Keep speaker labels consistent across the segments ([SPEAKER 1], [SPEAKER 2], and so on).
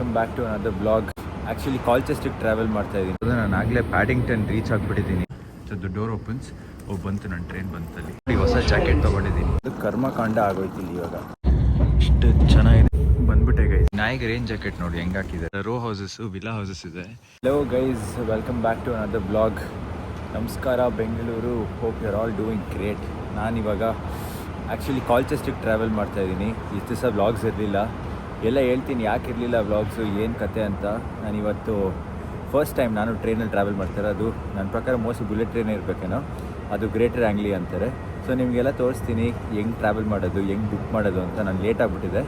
[SPEAKER 1] Welcome back to another blog actually ಕಾಲ್ಚೆಸ್ಟಿಗೆ travel ಮಾಡ್ತಾ ಇದ್ದೀನಿ ನಾನು ಆಗಲೇ ಪ್ಯಾಡಿಂಗ್ಟನ್ ರೀಚ್ ಆಗಿಬಿಟ್ಟಿದ್ದೀನಿ. ದ ಡೋರ್ ಓಪನ್ಸ್ ಓ ಬಂತು ನನ್ನ ಟ್ರೈನ್ ಬಂತಲ್ಲಿ. ಹೊಸ ಜಾಕೆಟ್ ತೊಗೊಂಡಿದ್ದೀನಿ. ಅದು ಕರ್ಮಕಾಂಡ ಆಗೋಯ್ತು ಇವಾಗ. ಇಷ್ಟು ಚೆನ್ನಾಗಿದೆ. ಬಂದ್ಬಿಟ್ಟೆ ಗೈಸ್ ನಾಯಿಗೆ ರೇಂಜ್ ಜಾಕೆಟ್ ನೋಡಿ ಹೆಂಗ್ ಹಾಕಿದ್ದಾರೆ ರೋ ಹೌಸಸ್ ವಿಲಾ ಹೌಸಸ್ ಇದೆ. Hello guys welcome back to another blog ನಮಸ್ಕಾರ Bengaluru. Hope are all doing great ನಾನಿವಾಗ ಆ್ಯಕ್ಚುಲಿ ಕಾಲ್ಚೆಸ್ಟಿಗೆ ಟ್ರಾವೆಲ್ ಮಾಡ್ತಾ ಇದ್ದೀನಿ ಇಷ್ಟು ಸಹ ವ್ಲಾಗ್ಸ್ ಇರಲಿಲ್ಲ. ಎಲ್ಲ ಹೇಳ್ತೀನಿ ಯಾಕೆ ಇರಲಿಲ್ಲ ವ್ಲಾಗ್ಸು ಏನು ಕತೆ ಅಂತ. ನಾನು ಇವತ್ತು ಫಸ್ಟ್ ಟೈಮ್ ನಾನು ಟ್ರೈನಲ್ಲಿ ಟ್ರಾವೆಲ್ ಮಾಡ್ತಾರೆ ಅದು ನನ್ನ ಪ್ರಕಾರ ಮೋಸ್ಟ್ಲಿ ಬುಲೆಟ್ ಟ್ರೈನೇ ಇರಬೇಕೇನೋ. ಅದು ಗ್ರೇಟರ್ ಆ್ಯಂಗ್ಲಿ ಅಂತಾರೆ. ಸೊ ನಿಮಗೆಲ್ಲ ತೋರಿಸ್ತೀನಿ, ಹೆಂಗೆ ಟ್ರಾವೆಲ್ ಮಾಡೋದು, ಹೆಂಗೆ ಬುಕ್ ಮಾಡೋದು ಅಂತ ನಾನು ಲೇಟ್ ಆಗಿಬಿಟ್ಟಿದೆ.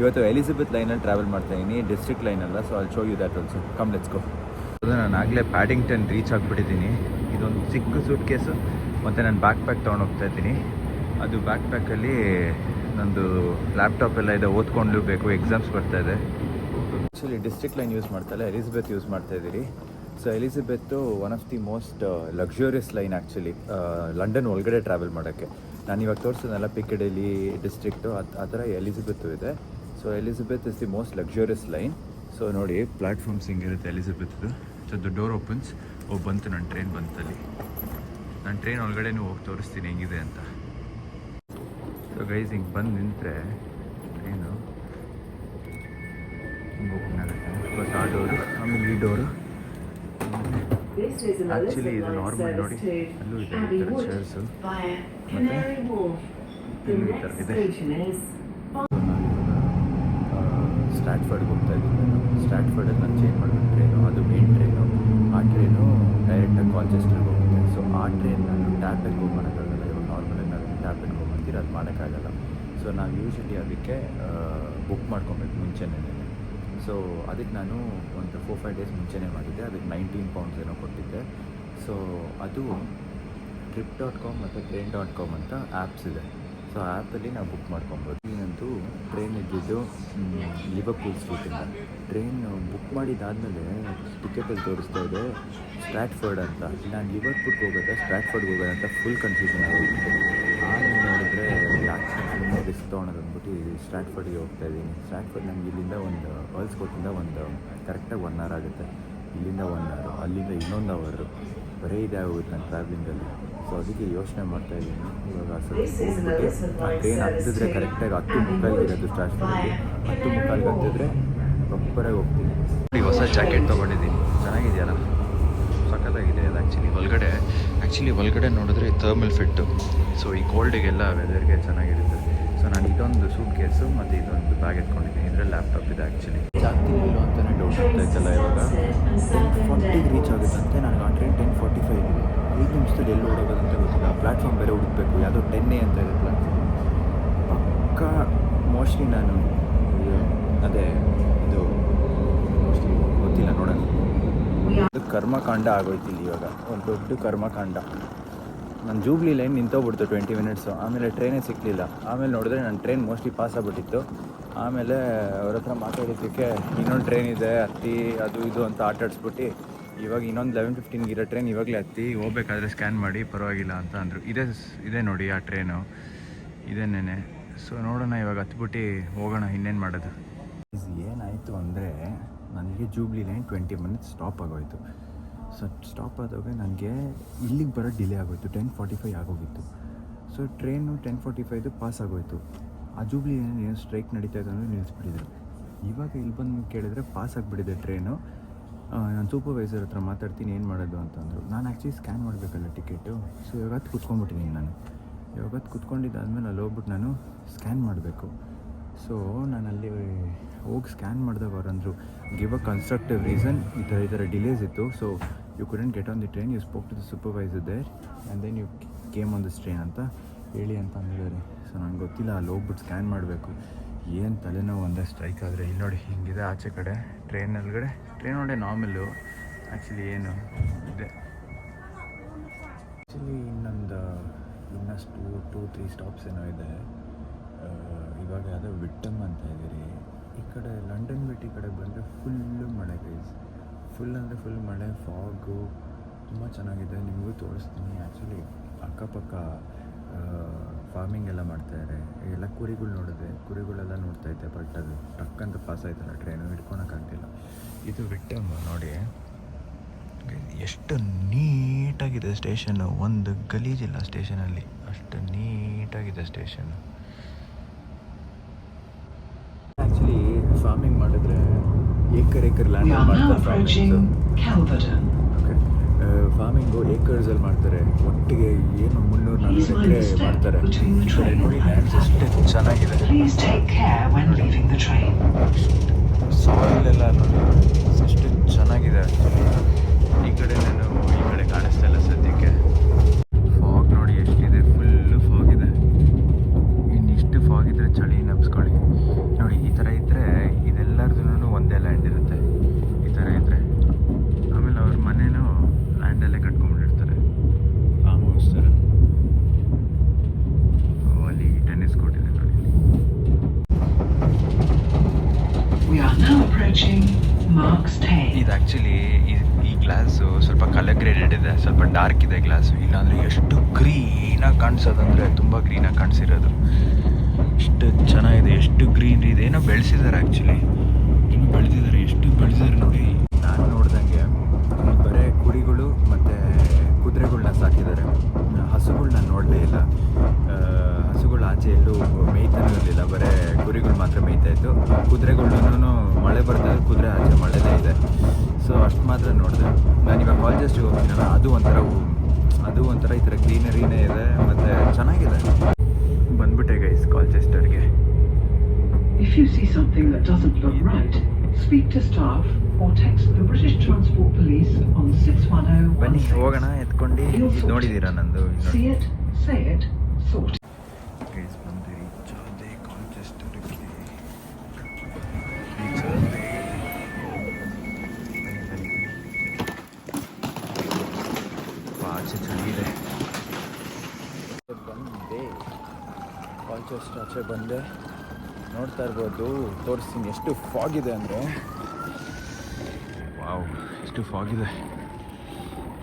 [SPEAKER 1] ಇವತ್ತು ಎಲಿಜಬೆತ್ ಲೈನಲ್ಲಿ ಟ್ರಾವೆಲ್ ಮಾಡ್ತಾ ಇದ್ದೀನಿ ಡಿಸ್ಟ್ರಿಕ್ಟ್ ಲೈನಲ್ಲ ಸೊ ಅಲ್ಲಿ show you that also come let's go ನಾನು ಆಗಲೇ ಪ್ಯಾಡಿಂಗ್ಟನ್ ರೀಚ್ ಆಗಿಬಿಟ್ಟಿದ್ದೀನಿ. ಇದೊಂದು ಚಿಕ್ಕ ಸೂಟ್ ಕೇಸು ಮತ್ತು ನಾನು ಬ್ಯಾಕ್ ಪ್ಯಾಕ್ ತೊಗೊಂಡು ಹೋಗ್ತಾ ಇದ್ದೀನಿ. ಅದು ಬ್ಯಾಕ್ ಪ್ಯಾಕಲ್ಲಿ ನಂದು ಲ್ಯಾಪ್ಟಾಪ್ ಎಲ್ಲ ಇದೆ ಓದ್ಕೊಂಡು ಬೇಕು ಎಕ್ಸಾಮ್ಸ್ ಬರ್ತಾ ಇದೆ. ಆ್ಯಕ್ಚುಲಿ ಡಿಸ್ಟ್ರಿಕ್ಟ್ ಲೈನ್ ಯೂಸ್ ಮಾಡ್ತಾಯಿಲ್ಲ ಎಲಿಜಬೆತ್ ಯೂಸ್ ಮಾಡ್ತಾ ಇದ್ದೀರಿ. So Elizabeth one of the most luxurious line actually London ಒಳಗಡೆ ಟ್ರಾವೆಲ್ ಮಾಡೋಕ್ಕೆ. ನಾನು ಇವಾಗ ತೋರಿಸೋದೆಲ್ಲ ಪಿಕ್ಕಡೆಲಿ ಡಿಸ್ಟ್ರಿಕ್ಟು ಆ ಥರ ಎಲಿಜಬೆತ್ತು ಇದೆ. So Elizabeth is the most luxurious line so ನೋಡಿ ಪ್ಲಾಟ್ಫಾರ್ಮ್ಸ್ ಹಿಂಗಿರುತ್ತೆ ಎಲಿಜಬೆತ್ದು ಸೊ ಅದು ಡೋರ್ ಓಪನ್ಸ್ ಓ, ಬಂತು ನನ್ನ ಟ್ರೈನ್ ಬಂತಲ್ಲಿ. ನಾನು ಟ್ರೈನ್ ಒಳಗಡೆನೂ ಹೋಗಿ ತೋರಿಸ್ತೀನಿ, ಹೆಂಗಿದೆ ಅಂತ. ಸೊ ಗೈಸ್ ಹಿಂಗೆ ಬಂದು ನಿಂತರೆ ಟ್ರೈನು ಹಿಂಗೆ ಆಗುತ್ತೆ. ಆ ಡೋರು, ಆಮೇಲೆ ಈ ಡೋರು.
[SPEAKER 2] ಆ್ಯಕ್ಚುಲಿ ಇದು ನಾರ್ಮಲ್ ನೋಡಿ, ಅಲ್ಲೂ ಇದೆ ಚೇರ್ಸು ಇದೆ.
[SPEAKER 1] ಸ್ಟ್ಯಾಟ್ಫರ್ಡ್ಗೆ ಹೋಗ್ತಾ ಇದ್ದೀನಿ ನಾನು. ಸ್ಟ್ಯಾಟ್ಫರ್ಡಲ್ಲಿ ನಾನು ಚೇಂಜ್ ಮಾಡಬೇಕು ಟ್ರೈನು ಅದು ಮೇನ್ ಟ್ರೈನು ಆ ಟ್ರೈನು ಡೈರೆಕ್ಟಾಗಿ ಕಾಲ್ಚೆಸ್ಟರ್ಗೆ ಹೋಗುತ್ತೆ. ಸೊ ಆ ಟ್ರೈನ್ ನಾನು ಟ್ಯಾಪಿಗೆ ಹೋಗಿ ಮಾಡೋಕ್ಕಾಗಲ್ಲ ಇವಾಗ ನಾರ್ಮಲಾಗಿ ನಾನು ಟ್ಯಾಪಿಗೆ ಹೋಗಿ ಬಂದಿರೋ ಅದು ಮಾಡೋಕ್ಕಾಗಲ್ಲ ಸೊ ನಾವು ಯೂಶ್ವಲಿ ಅದಕ್ಕೆ ಬುಕ್ ಮಾಡ್ಕೊಬೇಕು ಮುಂಚೆನೇ. ಸೊ ಅದಕ್ಕೆ ನಾನು ಒಂದು ಫೋರ್ ಫೈವ್ ಡೇಸ್ ಮುಂಚೆನೇ ಮಾಡಿದ್ದೆ. ಅದಕ್ಕೆ ನೈನ್ಟೀನ್ ಪೌಂಡ್ಸ್ ಏನೋ ಕೊಟ್ಟಿದ್ದೆ. ಸೊ ಅದು ಟ್ರಿಪ್ ಡಾಟ್ ಕಾಮ್ ಮತ್ತು ಟ್ರೈನ್ ಡಾಟ್ ಕಾಮ್ ಅಂತ ಆ್ಯಪ್ಸ್ ಇದೆ ಸೊ ಆ್ಯಪಲ್ಲಿ ನಾವು ಬುಕ್ ಮಾಡ್ಕೊಬೋದು. ಈಗಂತೂ ಟ್ರೈನ್ ಇದ್ದಿದ್ದು ಲಿವರ್ಪೂಲ್ ಸ್ಟ್ರೀಟಿಂದ ಟ್ರೈನ್ ಬುಕ್ ಮಾಡಿದ್ದಾದಮೇಲೆ ಟಿಕೆಟಲ್ಲಿ ತೋರಿಸ್ತಾ ಇದೆ ಸ್ಟ್ರಾಟ್ಫರ್ಡ್ ಅಂತ. ನಾನು ಲಿವರ್ಪೂಲ್ಗೆ ಹೋಗೋದ ಸ್ಟ್ರಾಟ್ಫರ್ಡ್ಗೆ ಹೋಗೋದಂತ ಫುಲ್ ಕನ್ಫ್ಯೂಷನ್ ಆಗಿ ಸುಮ್ಮನೆ ರಿಸ್ಕ್ ತೊಗೊಳೋದು ಅಂದ್ಬಿಟ್ಟು ಸ್ಟ್ರಾಟ್ಫರ್ಡ್ಗೆ ಹೋಗ್ತಾ ಇದ್ದೀನಿ. ಸ್ಟ್ರಾಟ್ಫರ್ಡ್ ನಮ್ಗೆ ಇಲ್ಲಿಂದ ಒಂದು ಅಲ್ಸ್ಕೋಟಿಂದ ಒಂದು ಕರೆಕ್ಟಾಗಿ ಒನ್ ಅವರ್ ಆಗುತ್ತೆ. ಇಲ್ಲಿಂದ ಒನ್ ಅವರು ಅಲ್ಲಿಂದ ಇನ್ನೊಂದು ಅವರು ಬರೀ ಇದೇ ಆಗೋಗುತ್ತೆ ನನ್ನ ಟ್ರಾವೆಲಿಂಗಲ್ಲಿ ಸೊ ಅದಕ್ಕೆ ಯೋಚನೆ ಮಾಡ್ತಾ ಇದ್ದೀನಿ. ಇವಾಗ ಸ್ವಲ್ಪ ಆ ಟ್ರೈನ್ ಹತ್ತಿದ್ರೆ ಕರೆಕ್ಟಾಗಿ ಹತ್ತು ಮುಕ್ಕಾಲಿಗೆ ಇರೋದು ಸ್ಟಾರ್ಟ್ಫರ್ಡ್ಗೆ ಹತ್ತು ಮುಕ್ಕಾಲಿಗೆ ಹತ್ತಿದ್ರೆ ಪ್ರಾಪರಾಗಿ ಹೋಗ್ತೀನಿ. ಹೊಸ ಜಾಕೆಟ್ ತೊಗೊಂಡಿದ್ದೀನಿ. ಚೆನ್ನಾಗಿದೆಯಲ್ಲ ಸಖತ್ತಾಗಿದೆ. ಆ್ಯಕ್ಚುಲಿ ಒಳಗಡೆ ನೋಡಿದ್ರೆ ಥರ್ಮಲ್ ಫಿಟ್ಟು ಸೊ ಈ ಕೋಲ್ಡಿಗೆಲ್ಲ ವೆದರ್ಗೆ ಚೆನ್ನಾಗಿರುತ್ತೆ. ಸೊ ನಾನು ಇದೊಂದು ಸೂಟ್ ಕೇಸು ಮತ್ತು ಇದೊಂದು ಬ್ಯಾಗ್ ಎತ್ಕೊಂಡಿದ್ದೀನಿ. ಇದರಲ್ಲಿ ಲ್ಯಾಪ್ಟಾಪ್ ಇದೆ ಆ್ಯಕ್ಚುಲಿ ಜಾಸ್ತಿ ಇಲ್ಲ ಅಂತಲೇ ಡೌಟ್ ಆಗ್ತಾಯಿತ್ತಲ್ಲ ಇವಾಗ? ಟೆನ್ ಫಾರ್ಟಿಗೆ ರೀಚ್ ಆಗುತ್ತಂತೆ. ನನಗೆ ಆ ಟ್ರೈನ್ ಟೆನ್ ಫಾರ್ಟಿ ಫೈವ್ ಐದು ನಿಮಿಷದಲ್ಲಿ ಎಲ್ಲಿ ಓಡೋಗೋದಂತ ಗೊತ್ತಿಲ್ಲ. ಪ್ಲ್ಯಾಟ್ಫಾರ್ಮ್ ಬೇರೆ ಹುಡುಕ್ಬೇಕು. ಯಾವುದೋ ಟೆನ್ ಎ ಅಂತ ಇದೆ ಪ್ಲ್ಯಾಟ್ಫಾರ್ಮ್ ಪಕ್ಕ ಮೋಸ್ಟ್ಲಿ ನಾನು ಇದು ಅದೇ ಇದು ಮೋಸ್ಟ್ಲಿ ಗೊತ್ತಿಲ್ಲ ನೋಡೋಣ ಅದು ಕರ್ಮಕಾಂಡ ಆಗೋಯ್ತಿಲ್ಲ ಇವಾಗ. ಒಂದು ದೊಡ್ಡ ಕರ್ಮಕಾಂಡ. ನಾನು ಜೂಬ್ಲಿ ಲೈನ್ ನಿಂತೋಗ್ಬಿಡ್ತು ಟ್ವೆಂಟಿ ಮಿನಿಟ್ಸು ಆಮೇಲೆ ಟ್ರೈನೇ ಸಿಕ್ಕಲಿಲ್ಲ ಆಮೇಲೆ ನೋಡಿದ್ರೆ ನನ್ನ ಟ್ರೈನ್ ಮೋಸ್ಟ್ಲಿ ಪಾಸ್ ಆಗ್ಬಿಟ್ಟಿತ್ತು. ಆಮೇಲೆ ಅವ್ರ ಹತ್ರ ಮಾತಾಡಿದ್ದಕ್ಕೆ, ಇನ್ನೊಂದು ಟ್ರೈನ್ ಇದೆ ಹತ್ತಿ ಅದು ಇದು ಅಂತ ಆಟಾಡಿಸ್ಬಿಟ್ಟು ಇವಾಗ ಇನ್ನೊಂದು ಲೆವೆನ್ ಫಿಫ್ಟೀನ್ಗೆ ಇರೋ ಟ್ರೈನ್ ಇವಾಗಲೇ ಹತ್ತಿ ಹೋಗ್ಬೇಕಾದ್ರೆ ಸ್ಕ್ಯಾನ್ ಮಾಡಿ, ಪರವಾಗಿಲ್ಲ ಅಂತ ಅಂದರು. ಇದೇ ಇದೆ ನೋಡಿ ಆ ಟ್ರೈನು ಇದೇನೇನೆ. ಸೊ ನೋಡೋಣ ಇವಾಗ ಹತ್ಬಿಟ್ಟು ಹೋಗೋಣ, ಇನ್ನೇನು ಮಾಡೋದು? ಏನಾಯಿತು ಅಂದರೆ ನನಗೆ Jubilee line twenty minutes stop ಆಗೋಯ್ತು. ಸೊ ಸ್ಟಾಪ್ ಆದಾಗ ನನಗೆ ಇಲ್ಲಿಗೆ ಬರೋ ಡಿಲೇ ಆಗೋಯಿತು. ಟೆನ್ ಫಾರ್ಟಿ ಫೈವ್ ಆಗೋಗಿತ್ತು. ಸೊ ಟ್ರೈನು ಟೆನ್ ಫಾರ್ಟಿ ಫೈವ್ದು ಪಾಸ್ ಆಗೋಯ್ತು. ಆ ಜೂಬ್ಲಿ ಏನು ಸ್ಟ್ರೈಕ್ ನಡೀತಾ ಇದೆ ಅಂದರೆ ನಿಲ್ಲಿಸ್ಬಿಟ್ಟಿದ್ರು ಇವಾಗ ಇಲ್ಲಿ ಬಂದು ಕೇಳಿದ್ರೆ ಪಾಸ್ ಆಗಿಬಿಟ್ಟಿದೆ ಟ್ರೈನು ನಾನು ಸೂಪರ್ವೈಸರ್ ಹತ್ರ ಮಾತಾಡ್ತೀನಿ, ಏನು ಮಾಡೋದು ಅಂತಂದರು ನಾನು ಆ್ಯಕ್ಚುಲಿ ಸ್ಕ್ಯಾನ್ ಮಾಡಬೇಕಲ್ಲ ಟಿಕೆಟು ಸೊ ಇವಾಗ ಕುತ್ಕೊಂಡ್ಬಿಟ್ಟಿದ್ದೀನಿ ನಾನು. ಇವಾಗ ಕುತ್ಕೊಂಡಿದ್ದಾದ್ಮೇಲೆ ಅಲ್ಲಿ ಹೋಗ್ಬಿಟ್ಟು ನಾನು ಸ್ಕ್ಯಾನ್ ಮಾಡಬೇಕು. ಸೊ ಅಲ್ಲಿ ಹೋಗಿ ಸ್ಕ್ಯಾನ್ ಮಾಡಿದಾಗ ಅವ್ರು ಅಂದರು ಗಿವ್ ಅ ಕನ್ಸ್ಟ್ರಕ್ಟಿವ್ ರೀಸನ್ ಈ ಥರ ಈ ಥರ ಡಿಲೇಸ್ ಇತ್ತು. So you couldn't get on the train you spoke to the supervisor there and then you came on this train ಅಂತ ಹೇಳಿ ಅಂತ ಅಂದಿದ್ದಾರೆ. ಸೊ ನನಗೆ ಗೊತ್ತಿಲ್ಲ, ಅಲ್ಲಿ ಹೋಗ್ಬಿಟ್ಟು ಸ್ಕ್ಯಾನ್ ಮಾಡಬೇಕು. ಏನು ತಲೆನೋವು, ಒಂದೇ ಸ್ಟ್ರೈಕ್ ಆದರೆ. ಇಲ್ಲಿ ನೋಡಿ, ಹಿಂಗಿದೆ ಆಚೆ ಕಡೆ ಟ್ರೈನ್ ಒಳಗಡೆ ಟ್ರೈನ್ ಒಳಗಡೆ ನಾರ್ಮಲ್ಲು ಆ್ಯಕ್ಚುಲಿ ಏನು, ಇದೆ. ಆ್ಯಕ್ಚುಲಿ ಇನ್ನೊಂದು, ಇನ್ನಷ್ಟು ಟೂ ತ್ರೀ ಸ್ಟಾಪ್ಸ್ ಏನೋ ಇದೆ. ಇವಾಗ ಯಾವುದೋ ವಿಟ್ಟಮ್ ಅಂತ ಇದ್ದೀರಿ. ಈ ಕಡೆ ಲಂಡನ್ ಬಿಟ್ಟು ಈ ಕಡೆ ಬಂದರೆ ಫುಲ್ಲು ಮಳೆ ಗೈಸ್ ಫುಲ್ ಅಂದರೆ ಫುಲ್ ಮಳೆ ಫಾಗು ತುಂಬ ಚೆನ್ನಾಗಿದೆ. ನಿಮಗೂ ತೋರಿಸ್ತೀನಿ. ಆ್ಯಕ್ಚುಲಿ ಅಕ್ಕಪಕ್ಕ ಫಾರ್ಮಿಂಗ್ ಎಲ್ಲ ಮಾಡ್ತಾಯಿದ್ದಾರೆ ಎಲ್ಲ ಕುರಿಗಳು ನೋಡಿದೆ ಕುರಿಗಳೆಲ್ಲ ನೋಡ್ತಾ ಇದ್ದೆ ಬಟ್ ಅದು ಟಕ್ ಅಂತ ಪಾಸ್ ಆಯ್ತಲ್ಲ ಟ್ರೈನು ಹಿಡ್ಕೊಳಕ್ಕಾಗ್ತಿಲ್ಲ ಇದು ವಿಟ್ಟಮ್ ನೋಡಿ. ಎಷ್ಟು ನೀಟಾಗಿದೆ ಸ್ಟೇಷನ್ನು ಒಂದು ಗಲೀಜಿಲ್ಲ ಸ್ಟೇಷನಲ್ಲಿ ಅಷ್ಟು ನೀಟಾಗಿದೆ ಸ್ಟೇಷನ್ ಆ್ಯಕ್ಚುಲಿ ಫಾರ್ಮಿಂಗ್ ಮಾಡಿದ್ರೆ acre acre land
[SPEAKER 3] farming acres
[SPEAKER 1] ಮಾಡ್ತಾರೆ
[SPEAKER 3] Calverton.
[SPEAKER 1] ಫಾರ್ಮಿಂಗು ಏಕರ್ಸಲ್ಲಿ ಮಾಡ್ತಾರೆ. ಒಟ್ಟಿಗೆ ಏನು ಮುನ್ನೂರು
[SPEAKER 3] the
[SPEAKER 1] ಎಕರೆ ಮಾಡ್ತಾರೆ. ನೋಡಿ ಲ್ಯಾಂಡ್ಸ್ ಎಷ್ಟು ಚೆನ್ನಾಗಿದೆ. ನೋಡಿ ಎಷ್ಟು ಚೆನ್ನಾಗಿದೆ. ಈ ಕಡೆ ನಾನು ಈ ಕಡೆ ಕಾಣಿಸ್ತಾ ಇಲ್ಲ ಸದ್ಯಕ್ಕೆ ಫಾಗ್ ನೋಡಿ ಎಷ್ಟಿದೆ ಫುಲ್ಲು ಫಾಗ್ ಇದೆ ಇನ್ನಿಷ್ಟು ಫಾಗ್ ಇದ್ರೆ ಚಳಿ ನೆಪ್ಸ್ಕೊಳ್ಳಿ ನೋಡಿ ಈ ಥರ ಇದ್ದರೆ ಇದೆಲ್ಲರದ್ದು ಒಂದೇ ಲ್ಯಾಂಡ್ ಇರುತ್ತೆ ಈ ಥರ ಇದ್ದರೆ ಆಮೇಲೆ ಅವ್ರ ಮನೇನೂ ಲ್ಯಾಂಡಲ್ಲೇ ಕಟ್ಕೊಂಡ್ಬಿಟ್ಟಿರ್ತಾರೆ ಫಾರ್ಮ್ ಹೌಸ್ ಥರ ಓ, ಅಲ್ಲಿ ಟೆನ್ನಿಸ್ ಕೋರ್ಟ್ ಇದೆ ನೋಡಿ
[SPEAKER 3] We are now approaching Marks Tane.
[SPEAKER 1] ಇದು ಆ್ಯಕ್ಚುಲಿ ಈ ಗ್ಲಾಸು ಸ್ವಲ್ಪ ಕಲರ್ ಗ್ರೇಡೆಡ್ ಇದೆ, ಸ್ವಲ್ಪ ಡಾರ್ಕ್ ಇದೆ ಗ್ಲಾಸು ಇಲ್ಲಾಂದರೆ ಎಷ್ಟು ಗ್ರೀನಾಗಿ ಕಾಣಿಸೋದಂದರೆ ತುಂಬ ಗ್ರೀನಾಗಿ ಕಾಣಿಸಿರೋದು. ಎಷ್ಟು ಚೆನ್ನಾಗಿದೆ, ಎಷ್ಟು ಗ್ರೀನ್ ಇದೆ. ಏನೋ ಬೆಳೆಸಿದ್ದಾರೆ ಆ್ಯಕ್ಚುಲಿ ಇನ್ನೂ ಬೆಳೆದಿದ್ದಾರೆ ಎಷ್ಟು ಬೆಳೆಸಿದ್ದಾರೆ ನೋಡಿ. ನಾನು ನೋಡ್ದಂಗೆ ಬರೀ ಕುರಿಗಳು ಮತ್ತು ಕುದುರೆಗಳ್ನ ಸಾಕಿದ್ದಾರೆ. ಹಸುಗಳನ್ನ ನೋಡಲೇ ಇಲ್ಲ. ಆಚೆ ಎಲ್ಲೂ ಮೇಯ್ತಾನೂ ಇರಲಿಲ್ಲ. ಬರೀ ಕುರಿಗಳು ಮಾತ್ರ ಮೇಯ್ತಾ ಇತ್ತು. ಕುದುರೆಗಳನ್ನೂ ಮಳೆ ಬರ್ತಾ ಕುದುರೆ ಆಚೆ ಮಳೆದೇ ಇದೆ. ಸೊ ಅಷ್ಟು ಮಾತ್ರ ನೋಡಿದೆ. ನಾನು ಇವಾಗ ಕಾಲೇಜಸ್ಟಿಗೆ ಹೋಗ್ತೀನಲ್ಲ ಅದು ಒಂಥರ ಅದು ಒಂಥರ ಈ ಥರ ಗ್ರೀನರಿನೇ ಇದೆ ಮತ್ತು ಚೆನ್ನಾಗಿದೆ. ಬಂದ್ಬಿಟ್ಟೆ ಗೈಸ್ ಕಾಲ್ಚೆಸ್ಟರ್ಗೆ
[SPEAKER 3] If you see something that doesn't look right, speak to staff or text the British Transport Police on
[SPEAKER 1] ಬನ್ನಿ
[SPEAKER 3] 61016.
[SPEAKER 1] ಹೋಗೋಣ ಎತ್ಕೊಂಡು. ನೋಡಿದ್ದೀರಾ ನಂದು
[SPEAKER 3] See it, say it, sort
[SPEAKER 1] ಆಚೆ ಬಂದೆ. ಆಲ್ಮೋಸ್ಟ್ ಆಚೆ ಬಂದೆ. ನೋಡ್ತಾ ಇರ್ಬೋದು ತೋರಿಸ್ತೀನಿ ಎಷ್ಟು ಫಾಗ್ ಇದೆ ಅಂದರೆ. ವಾವ್ ಎಷ್ಟು ಫಾಗ್ ಇದೆ.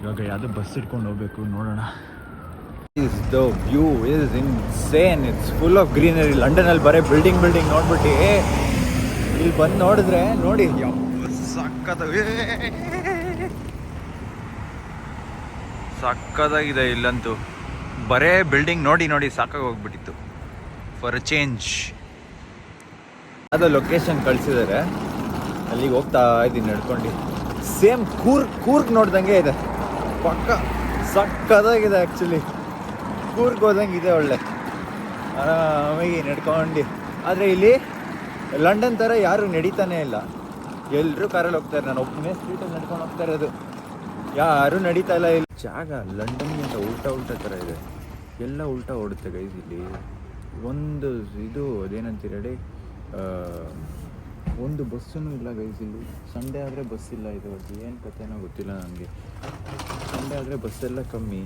[SPEAKER 1] ಇವಾಗ ಯಾವುದೋ ಬಸ್ ಇಟ್ಕೊಂಡು ಹೋಗ್ಬೇಕು ನೋಡೋಣ. Is the view is insane it's full of greenery ಲಂಡನಲ್ಲಿ ಬರೀ ಬಿಲ್ಡಿಂಗ್ ಬಿಲ್ಡಿಂಗ್ ನೋಡ್ಬಿಟ್ಟು ಇಲ್ಲಿ ಬಂದು ನೋಡಿದ್ರೆ ನೋಡಿ ಸಕ್ಕತ್ತ ಸಕ್ಕತ್ತಾಗಿದೆ ಇಲ್ಲಂತೂ. ಬರೇ ಬಿಲ್ಡಿಂಗ್ ನೋಡಿ ನೋಡಿ ಸಾಕಾಗಿ ಹೋಗ್ಬಿಟ್ಟಿತ್ತು. ಫಾರ್ ಅ ಚೇಂಜ್ ಅದು ಲೊಕೇಶನ್ ಕಳಿಸಿದ್ದಾರೆ ಅಲ್ಲಿಗೆ ಹೋಗ್ತಾ ಇದ್ದೀನಿ ನಡ್ಕೊಂಡು. ಸೇಮ್ ಕೂರ್ ಕೂರ್ಗ್ ನೋಡ್ದಂಗೆ ಇದೆ. ಪಕ್ಕ ಸಕ್ಕದಾಗಿದೆ ಆ್ಯಕ್ಚುಲಿ ಕೂರ್ಗ್ ಹೋದಂಗೆ ಇದೆ ಒಳ್ಳೆ. ಆರಾಮಾಗಿ ನಡ್ಕೊಂಡು. ಆದರೆ ಇಲ್ಲಿ ಲಂಡನ್ ಥರ ಯಾರು ನಡೀತಾನೆ ಇಲ್ಲ. ಎಲ್ಲರೂ ಕಾರಲ್ಲಿ ಹೋಗ್ತಾರೆ ನಾನು ಒಬ್ಬನೇ ಸ್ಟ್ರೀಟಲ್ಲಿ ನಡ್ಕೊಂಡು ಹೋಗ್ತಾ ಇರೋದು. ಯಾರು ನಡೀತಾ ಇಲ್ಲ ಇಲ್ಲಿ. ಜಾಗ ಲಂಡನ್ಗಿಂತ ಉಲ್ಟಾ ಉಲ್ಟಾ ಥರ ಇದೆ. ಎಲ್ಲ ಉಲ್ಟಾ ಓಡುತ್ತೆ ಗೈಸ್ ಇಲ್ಲಿ. ಒಂದು ಇದು ಅದೇನಂತೀರ ಹೇಳಿ? ಒಂದು ಬಸ್ಸೂ ಇಲ್ಲ ಗೈಸ್ ಇಲ್ಲಿ. ಸಂಡೇ ಆದರೆ ಬಸ್ ಇಲ್ಲ ಇದು ಏನು ಕಥೆನೋ ಗೊತ್ತಿಲ್ಲ ನನಗೆ. ಸಂಡೇ ಆದರೆ ಬಸ್ಸೆಲ್ಲ ಕಮ್ಮಿ.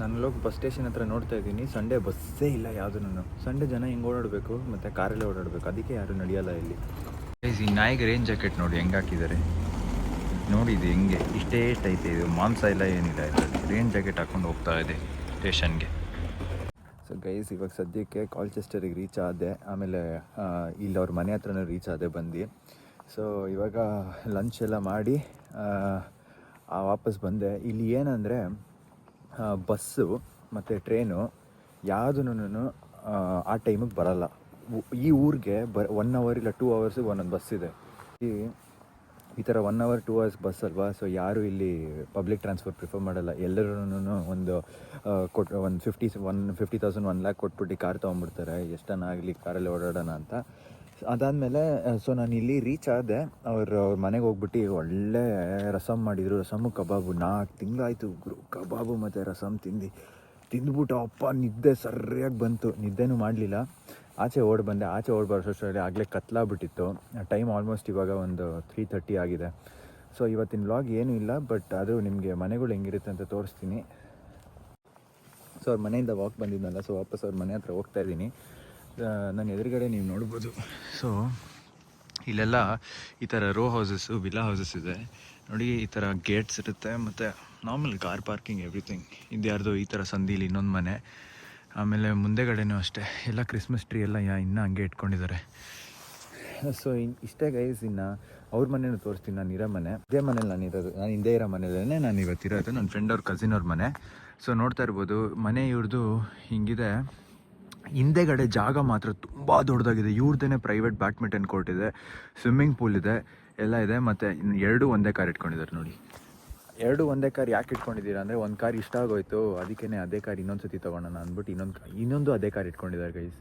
[SPEAKER 1] ನಾನು ಲೋಕ ಬಸ್ ಸ್ಟೇಷನ್ ಹತ್ರ ನೋಡ್ತಾ ಇದ್ದೀನಿ. ಸಂಡೇ ಬಸ್ಸೇ ಇಲ್ಲ ಯಾವುದೂ ಸಂಡೇ ಜನ ಹಿಂಗೆ ಓಡಾಡಬೇಕು? ಮತ್ತು ಕಾರಲ್ಲೇ ಓಡಾಡಬೇಕು. ಅದಕ್ಕೆ ಯಾರು ನಡೆಯಲ್ಲ ಇಲ್ಲಿ. ಈ ನಾಯಿಗೆ ರೇಂಜ್ ಜಾಕೆಟ್ ನೋಡಿ ಹೆಂಗೆ ಹಾಕಿದ್ದಾರೆ. ನೋಡಿ ಇದು ಹೆಂಗೆ. ಇಷ್ಟೇ ಐತೆ ಇದು ಮಾಂಸ ಇಲ್ಲ ಏನಿಲ್ಲ. ಇದರಲ್ಲಿ ರೇನ್ ಜಾಕೆಟ್ ಹಾಕೊಂಡು ಹೋಗ್ತಾ ಇದೆ ಸ್ಟೇಷನ್ಗೆ. ಸೊ ಗೈಸ್ ಇವಾಗ ಸದ್ಯಕ್ಕೆ ಕಾಲ್ಚೆಸ್ಟರಿಗೆ ರೀಚ್ ಆದೆ. ಆಮೇಲೆ ಇಲ್ಲಿ ಅವ್ರ ಮನೆ ಹತ್ರನೂ ರೀಚ್ ಆದೆ ಬಂದು. ಸೊ ಇವಾಗ ಲಂಚ್ ಎಲ್ಲ ಮಾಡಿ ವಾಪಸ್ ಬಂದೆ. ಇಲ್ಲಿ ಏನಂದರೆ ಬಸ್ಸು ಮತ್ತು ಟ್ರೈನು ಯಾವುದೂ ಆ ಟೈಮಿಗೆ ಬರಲ್ಲ. ಈ ಊರಿಗೆ ಬ ಒನ್ ಅವರ್ ಇಲ್ಲ ಟೂ ಅವರ್ಸಿಗೆ ಒಂದೊಂದು ಬಸ್ ಇದೆ. ಈ ಈ ಥರ one hour two hours bus ಅಲ್ವಾ? ಸೊ ಯಾರು ಇಲ್ಲಿ ಪಬ್ಲಿಕ್ ಟ್ರಾನ್ಸ್ಪೋರ್ಟ್ ಪ್ರಿಫರ್ ಮಾಡಲ್ಲ. ಎಲ್ಲರೂ ಒಂದು ಕೊಟ್ಟು ಒಂದು fifty one fifty thousand one lakh ಕೊಟ್ಬಿಟ್ಟು ಕಾರ್ ತೊಗೊಂಡ್ಬಿಡ್ತಾರೆ. ಎಷ್ಟನ್ನ ಆಗಲಿ ಕಾರಲ್ಲಿ ಓಡಾಡೋಣ ಅಂತ. ಅದಾದಮೇಲೆ ಸೊ ನಾನು ಇಲ್ಲಿ ರೀಚ್ ಆದೆ. ಅವರು, ಅವ್ರ ಮನೆಗೆ ಹೋಗ್ಬಿಟ್ಟು ಒಳ್ಳೆ ರಸಮ್ ಮಾಡಿದರು. ರಸಮ್ಮು ಕಬಾಬು ನಾಲ್ಕು ತಿಂಗಳಾಯಿತು ಕಬಾಬು ಮತ್ತು ರಸಮ್ ತಿಂದು. ತಿಂದ್ಬಿಟ್ಟು ಅಪ್ಪ ನಿದ್ದೆ ಸರಿಯಾಗಿ ಬಂತು. ನಿದ್ದೆನೂ ಮಾಡಲಿಲ್ಲ. ಆಚೆ ಓಡ್ ಬಂದೆ. ಆಚೆ ಓಡ್ ಬರೋಷ್ಟರಲ್ಲಿ ಆಗಲೇ ಕತ್ಲಾಗ್ಬಿಟ್ಟಿತ್ತು. ಟೈಮ್ ಆಲ್ಮೋಸ್ಟ್ ಇವಾಗ ಒಂದು ತ್ರೀ ತರ್ಟಿ ಆಗಿದೆ. ಸೊ ಇವತ್ತಿನ ವ್ಲಾಗ್ ಏನೂ ಇಲ್ಲ ಬಟ್ ಅದು ನಿಮಗೆ ಮನೆಗಳು ಹೆಂಗಿರುತ್ತೆ ಅಂತ ತೋರಿಸ್ತೀನಿ. ಸೊ ಅವ್ರ ಮನೆಯಿಂದ ವಾಕ್ ಬಂದಿದ್ನಲ್ಲ ಸೊ ವಾಪಸ್ ಅವ್ರ ಮನೆ ಹತ್ರ ಹೋಗ್ತಾ ಇದ್ದೀನಿ. ನನ್ನ ಎದುರುಗಡೆ ನೀವು ನೋಡ್ಬೋದು. ಸೊ ಇಲ್ಲೆಲ್ಲ ಈ ಥರ ರೋ ಹೌಸಸ್ಸು ವಿಲ್ಲಾ ಹೌಸಸ್ ಇದೆ. ನೋಡಿ, ಈ ಥರ ಗೇಟ್ಸ್ ಇರುತ್ತೆ, ಮತ್ತು ನಾರ್ಮಲ್ ಕಾರ್ ಪಾರ್ಕಿಂಗ್ ಎವ್ರಿಥಿಂಗ್ ಇದ್ಯಾರ್ದು ಈ ಥರ ಸಂದಿಲಿ ಇನ್ನೊಂದು ಮನೆ. ಆಮೇಲೆ ಮುಂದೆಗಡೆನೂ ಅಷ್ಟೇ. ಎಲ್ಲ ಕ್ರಿಸ್ಮಸ್ ಟ್ರೀ ಎಲ್ಲ ಯಾ ಇನ್ನೂ ಹಂಗೆ ಇಟ್ಕೊಂಡಿದ್ದಾರೆ ಸೊ ಇಷ್ಟೇ ಗೈಸ್ ಇನ್ನು ಅವ್ರ ಮನೇನೂ ತೋರಿಸ್ತೀನಿ. ನಾನು ಇರೋ ಮನೆ. ಇದೇ ಮನೇಲಿ ನಾನು ಇರೋದು. ನಾನು ಹಿಂದೆ ಇರೋ ಮನೇಲೇ ನಾನು ಇವತ್ತಿರೋದು. ನನ್ನ ಫ್ರೆಂಡ್ ಅವ್ರ ಕಸಿನ್ ಅವ್ರ ಮನೆ. ಸೊ ನೋಡ್ತಾ ಇರ್ಬೋದು, ಮನೆ ಇವ್ರದ್ದು ಹಿಂಗಿದೆ. ಹಿಂದೆಗಡೆ ಜಾಗ ಮಾತ್ರ ತುಂಬ ದೊಡ್ಡದಾಗಿದೆ. ಇವ್ರದ್ದೇ ಪ್ರೈವೇಟ್ ಬ್ಯಾಡ್ಮಿಂಟನ್ ಕೋರ್ಟ್ ಇದೆ ಸ್ವಿಮ್ಮಿಂಗ್ ಪೂಲ್ ಇದೆ, ಎಲ್ಲ ಇದೆ, ಮತ್ತು ಎರಡು ಒಂದೇ ಕಾರ್ ಇಟ್ಕೊಂಡಿದ್ದಾರೆ ನೋಡಿ. ಎರಡು ಒಂದೇ ಕಾರ್ ಯಾಕೆ ಇಟ್ಕೊಂಡಿದ್ದೀರಾ ಅಂದರೆ ಒಂದು ಕಾರ್ ಇಷ್ಟ ಆಗೋಯ್ತು ಅದಕ್ಕೇ ಅದೇ ಕಾರ್ ಇನ್ನೊಂದು ಸತಿ ತೊಗೊಳೋಣ ಅಂದ್ಬಿಟ್ಟು ಇನ್ನೊಂದು ಇನ್ನೊಂದು ಅದೇ ಕಾರ್ ಇಟ್ಕೊಂಡಿದ್ದಾರೆ ಗೈಸ್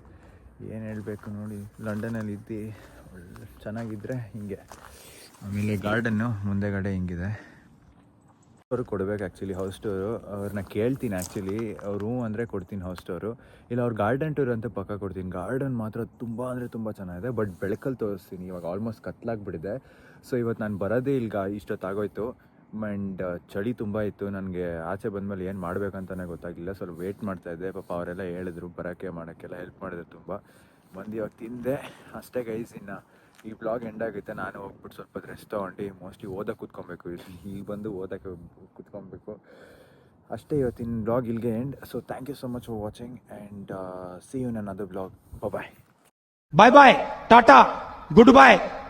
[SPEAKER 1] ಏನು ಹೇಳಬೇಕು ನೋಡಿ ಲಂಡನಲ್ಲಿ ಇದ್ದು ಚೆನ್ನಾಗಿದ್ದರೆ ಹಿಂಗೆ. ಆಮೇಲೆ ಗಾರ್ಡನ್ನು ಮುಂದೆಗಡೆ ಹಿಂಗಿದೆ. ಅವರು ಕೊಡ್ಬೇಕು ಆ್ಯಕ್ಚುಲಿ ಹೌಸ್ ಟೂರು ಅವ್ರನ್ನ ಕೇಳ್ತೀನಿ ಆ್ಯಕ್ಚುಲಿ ರೂಮ್ ಅಂದರೆ ಕೊಡ್ತೀನಿ ಹೌಸ್ ಟೂರು ಇಲ್ಲ, ಅವ್ರು ಗಾರ್ಡನ್ ಟೂರ್ ಅಂತ ಪಕ್ಕ ಕೊಡ್ತೀನಿ. ಗಾರ್ಡನ್ ಮಾತ್ರ ತುಂಬ ಅಂದರೆ ತುಂಬ ಚೆನ್ನಾಗಿದೆ ಬಟ್ ಬೆಳಕಲ್ಲಿ ತೋರಿಸ್ತೀನಿ. ಇವಾಗ ಆಲ್ಮೋಸ್ಟ್ ಕತ್ಲಾಗ್ಬಿಟ್ಟಿದೆ. ಸೊ ಇವತ್ತು ನಾನು ಬರೋದೇ ಇಲ್ಗ, ಇಷ್ಟೊತ್ತಾಗೋಯ್ತು. ಆ್ಯಂಡ್ ಚಳಿ ತುಂಬ ಇತ್ತು. ನನಗೆ ಆಚೆ ಬಂದಮೇಲೆ ಏನು ಮಾಡಬೇಕಂತಲೇ ಗೊತ್ತಾಗಿಲ್ಲ ಸ್ವಲ್ಪ ವೇಟ್ ಮಾಡ್ತಾಯಿದ್ದೆ ಪಾಪ ಅವರೆಲ್ಲ ಹೇಳಿದ್ರು ಬರೋಕ್ಕೆ ಮಾಡೋಕ್ಕೆಲ್ಲ ಹೆಲ್ಪ್ ಮಾಡಿದ್ರು ತುಂಬ. ಬಂದು ಇವಾಗ ತಿಂದೆ. ಅಷ್ಟೇ ಗೈಸ್ ಇನ್ನು. ಈ ಬ್ಲಾಗ್ ಎಂಡ್ ಆಗುತ್ತೆ. ನಾನು ಹೋಗ್ಬಿಟ್ಟು ಸ್ವಲ್ಪ ರೆಸ್ಟ್ ತೊಗೊಂಡು ಮೋಸ್ಟ್ಲಿ ಓದಕ್ಕೆ ಕೂತ್ಕೊಬೇಕು. ಇಲ್ಲಿ ಬಂದು ಓದಕ್ಕೆ ಕೂತ್ಕೊಬೇಕು. ಅಷ್ಟೇ ಇವತ್ತಿನ ಬ್ಲಾಗ್ ಇಲ್ಲಿಗೆ end so thank you so much for watching and see you ನನ್ನ ಅದು blog bye
[SPEAKER 4] bye bye tata good Goodbye.